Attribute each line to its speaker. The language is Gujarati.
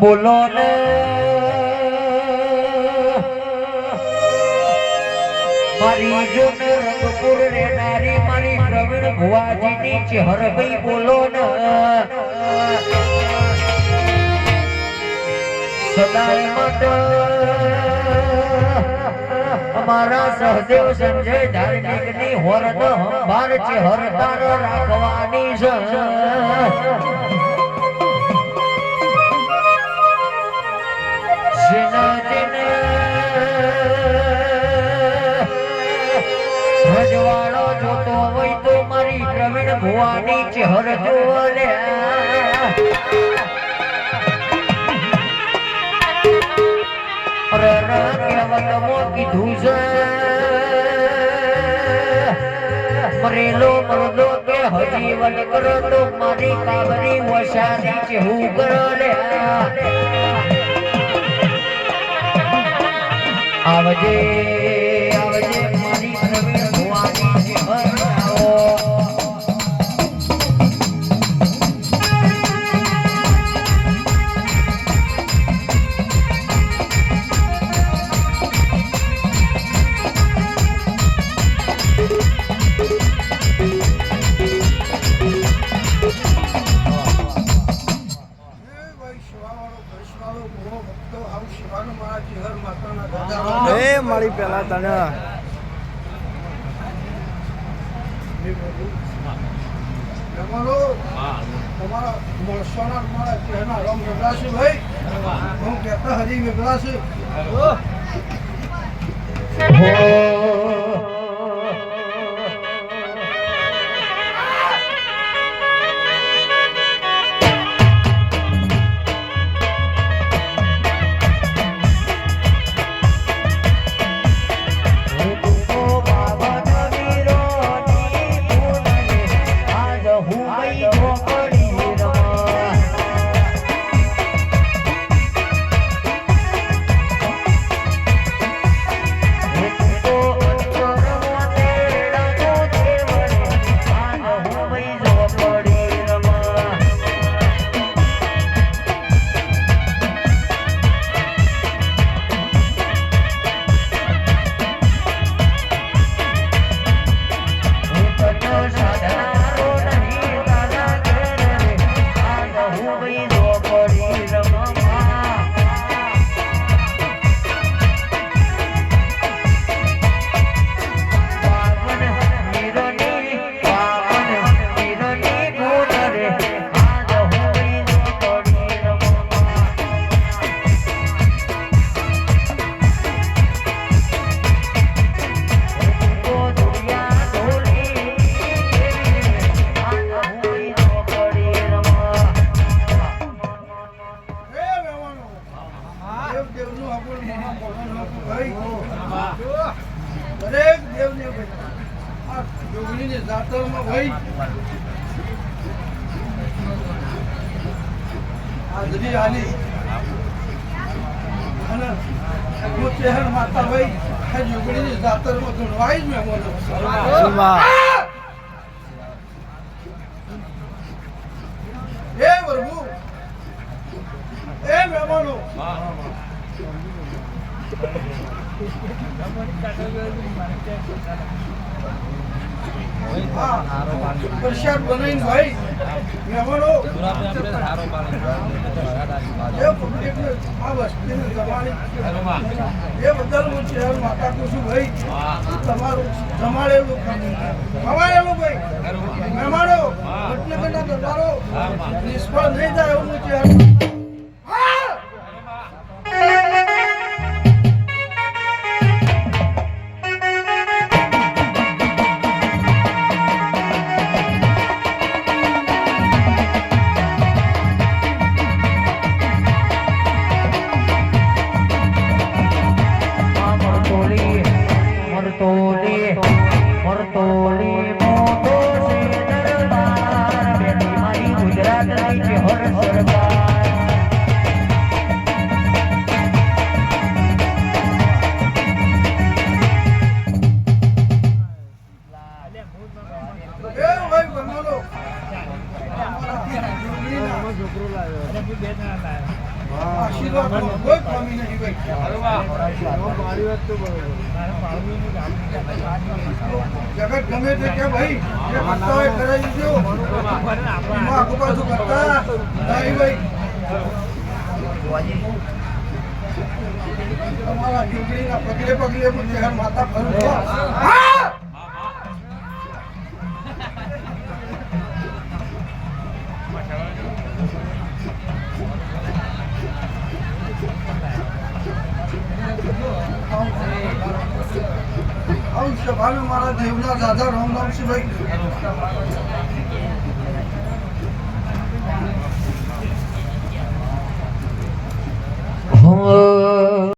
Speaker 1: બોલો મારી રંગપુર રે નારી, મારી ભુવાજીની ચહેરભાઈ બોલો ને. સદાય માટે અમારા સહદેવ સંજય ધાર્મિકની હોરદ હંભાર ચહેરદાર રાખવાની છે. ભુવાની ચહર જોવો લે અરે રે કહેવતમાં કીધું છે મરેલો મરદો કે હજીવન કરો તો મારી કાબરી છે હું કરો લે આવજે આવજે મારી પ્રવીણ ભુવાની
Speaker 2: એ મારી પેલા તને.
Speaker 3: તમારા મળશોના મારા ચહેરા રંગ વેગળા છે ભાઈ હું. કહેતા હજી વેગળા છે જોગણીની જાતરમાં ભાઈ હાજરી આલી અને ચહેર માતા આ જોગણીની જાતરમાં ધૂણવાઈ જ મહેમાનો. એ પ્રભુ એ મહેમાનો. હા, એ બદલ હું માતા કહું છું ભાઈ. તમારું જમાડેલું ખવાડેલું ભાઈ. મહેમાનો વડનગરના દરબારો. નિષ્ફળ નહીં થાય એવું હું ચહેર
Speaker 1: ચહેર
Speaker 3: આશીર્વાદ કોઈ કમી નહીં ભાઈ જગત ગમે તે તમારા દીકરીના પગલે પગલે માતા મારા દેવના દાદા રામરામસિંહભાઈ Oh